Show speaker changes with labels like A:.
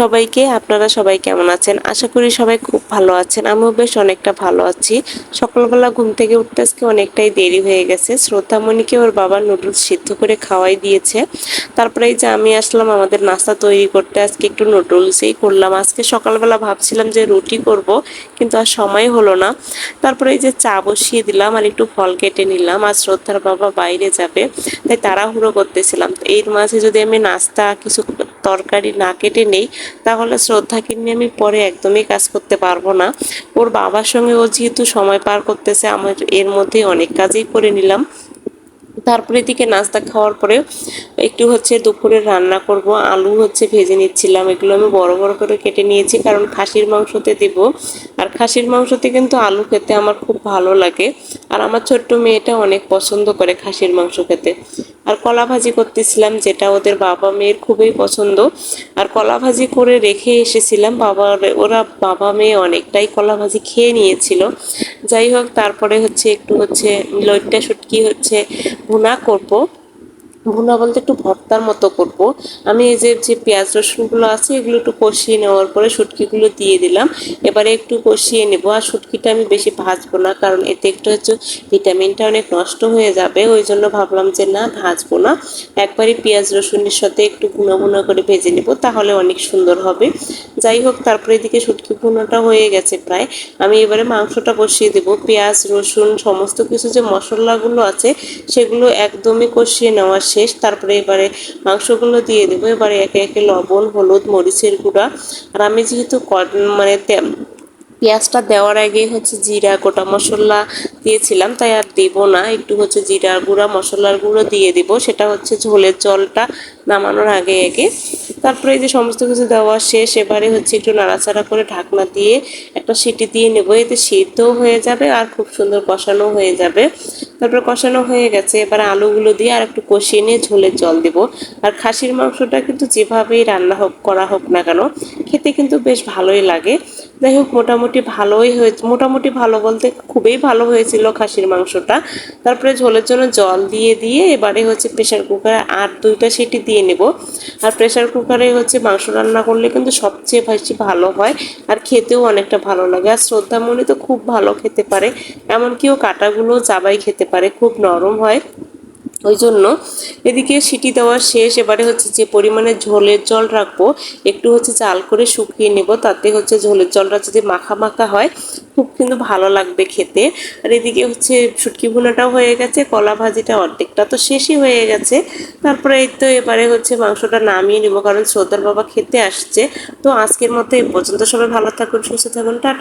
A: সবাইকে, আপনারা সবাই কেমন আছেন? আশা করি সবাই খুব ভালো আছেন। আমিও বেশ অনেকটা ভালো আছি। সকালবেলা ঘুম থেকে উঠতে আজকে অনেকটাই দেরি হয়ে গেছে। শ্রদ্ধামণিকে ওর বাবা নুডলস সিদ্ধ করে খাওয়াই দিয়েছে। তারপরে এই যে আমি আসলাম আমাদের নাস্তা তৈরি করতে, আজকে একটু নুডলসই করলাম। আজকে সকালবেলা ভাবছিলাম যে রুটি করব, কিন্তু আর সময় হলো না। তারপরে এই যে চা বসিয়ে দিলাম আর একটু ফল কেটে নিলাম। আর শ্রদ্ধার বাবা বাইরে যাবে, তাই তাড়াহুড়ো করতেছিলাম। এর মাঝে যদি আমি নাস্তা কিছু তরকারি না কেটে নেই, তাহলে শ্রদ্ধাকে নিয়ে আমি পরে একদমই কাজ করতে পারব না। ওর বাবার সঙ্গে ও যেহেতু সময় পার করতেছে আমার এর মধ্যে অনেক কাজই করে নিলাম। তারপরে দিকে নাস্তা খাওয়ার পরে একটু হচ্ছে দুপুরে রান্না করব, আলু হচ্ছে ভেজে নিচ্ছিলাম, এগুলো আমি বড় বড় করে কেটে নিয়েছি, কারণ খাসির মাংসতে দেব। আর খাসির মাংসতে কিন্তু আলু খেতে আমার খুব ভালো লাগে, আর আমার ছোট্ট মেয়েটা অনেক পছন্দ করে খাসির মাংস খেতে। আর কলা ভাজি করতেছিলাম, যেটা ওদের বাবা মেয়ের খুবই পছন্দ। আর কলা ভাজি করে রেখে এসেছিলাম বাবা ওরা বাবা মেয়ে অনেকটাই কলা ভাজি খেয়ে নিয়েছিল। যাই হোক, তারপরে হচ্ছে একটু হচ্ছে, লইট্টা শুটকি হচ্ছে, ভুনা করব। ভুনা বলতে একটু ভর্তার মতো করব। আমি এই যে যে পেঁয়াজ রসুনগুলো আছে, এগুলো একটু কষিয়ে নেওয়ার পরে শুটকিগুলো দিয়ে দিলাম। এবারে একটু কষিয়ে নেব। আর শুটকিটা আমি বেশি ভাজবো না, কারণ এতে একটু হচ্ছে ভিটামিনটা অনেক নষ্ট হয়ে যাবে। ওই জন্য ভাবলাম যে, না, ভাজবো না। একবারই পেঁয়াজ রসুনের সাথে একটু গুঁড়ো গুঁড়ো করে ভেজে নেব, তাহলে অনেক সুন্দর হবে। যাই হোক, তারপরে এদিকে শুটকি ভুনাটা হয়ে গেছে প্রায়। আমি এবারে মাংসটা বসিয়ে দেব। পেঁয়াজ, রসুন, সমস্ত কিছু যে মশলাগুলো আছে, সেগুলো একদমই কষিয়ে নেওয়া শেষ, তারপরে এবারে মাংসগুলো দিয়ে দেবো। এবারে একে একে লবণ, হলুদ, মরিচের গুঁড়া। আর আমি যেহেতু মানে পেঁয়াজটা দেওয়ার আগে হচ্ছে জিরা, গোটা মশলা দিয়েছিলাম, তাই আর দেব না। একটু হচ্ছে জিরা গুঁড়া, মশলার গুঁড়ো দিয়ে দিব। সেটা হচ্ছে ঝোলের জলটা নামানোর আগে আগে। তারপরে এই যে সমস্ত কিছু দেওয়া শেষ, এবারে হচ্ছে একটু নাড়াচাড়া করে ঢাকনা দিয়ে একটা সিটি দিয়ে নেব। এতে সিদ্ধও হয়ে যাবে আর খুব সুন্দর কষানো হয়ে যাবে। তারপরে কষানো হয়ে গেছে, এবার আলুগুলো দিয়ে আর একটু কষিয়ে নিয়ে ঝোলের জল দিব। আর খাসির মাংসটা কিন্তু যেভাবেই রান্না হোক, করা হোক না কেন, খেতে কিন্তু বেশ ভালোই লাগে। যাই হোক, মোটামুটি ভালোই হয়েছে, মোটামুটি ভালো বলতে খুবই ভালো হয়েছিল খাসির মাংসটা। তারপরে ঝোলের জন্য জল দিয়ে দিয়ে এবারে হচ্ছে প্রেশার কুকারে আর দুইটা সিটি দিয়ে নেব। আর প্রেশার কুকারে হচ্ছে মাংস রান্না করলে কিন্তু সবচেয়ে বেশি ভালো হয় আর খেতেও অনেকটা ভালো লাগে। আর শ্রদ্ধামণি তো খুব ভালো খেতে পারে, এমনকি ও কাটাগুলো চাবাই খেতে পারে, খুব নরম হয়। ওই জন্য এদিকে সিটি দেওয়া শেষ, এবারে হচ্ছে যে পরিমাণে ঝোলের জল রাখব, একটু হচ্ছে জাল করে শুকিয়ে নেব, তাতে হচ্ছে ঝোলের জলটা যদি মাখা মাখা হয়, খুব কিন্তু ভালো লাগবে খেতে। আর এদিকে হচ্ছে শুটকি ভুনাটাও হয়ে গেছে, কলা ভাজিটা অর্ধেকটা তো শেষই হয়ে গেছে। তারপরে এই তো এবারে হচ্ছে মাংসটা নামিয়ে নেব, কারণ শ্রদ্ধার বাবা খেতে আসছে। তো আজকের মতো এই পর্যন্ত সবাই ভালো থাকুন, সুস্থ থাকুন, টাটা।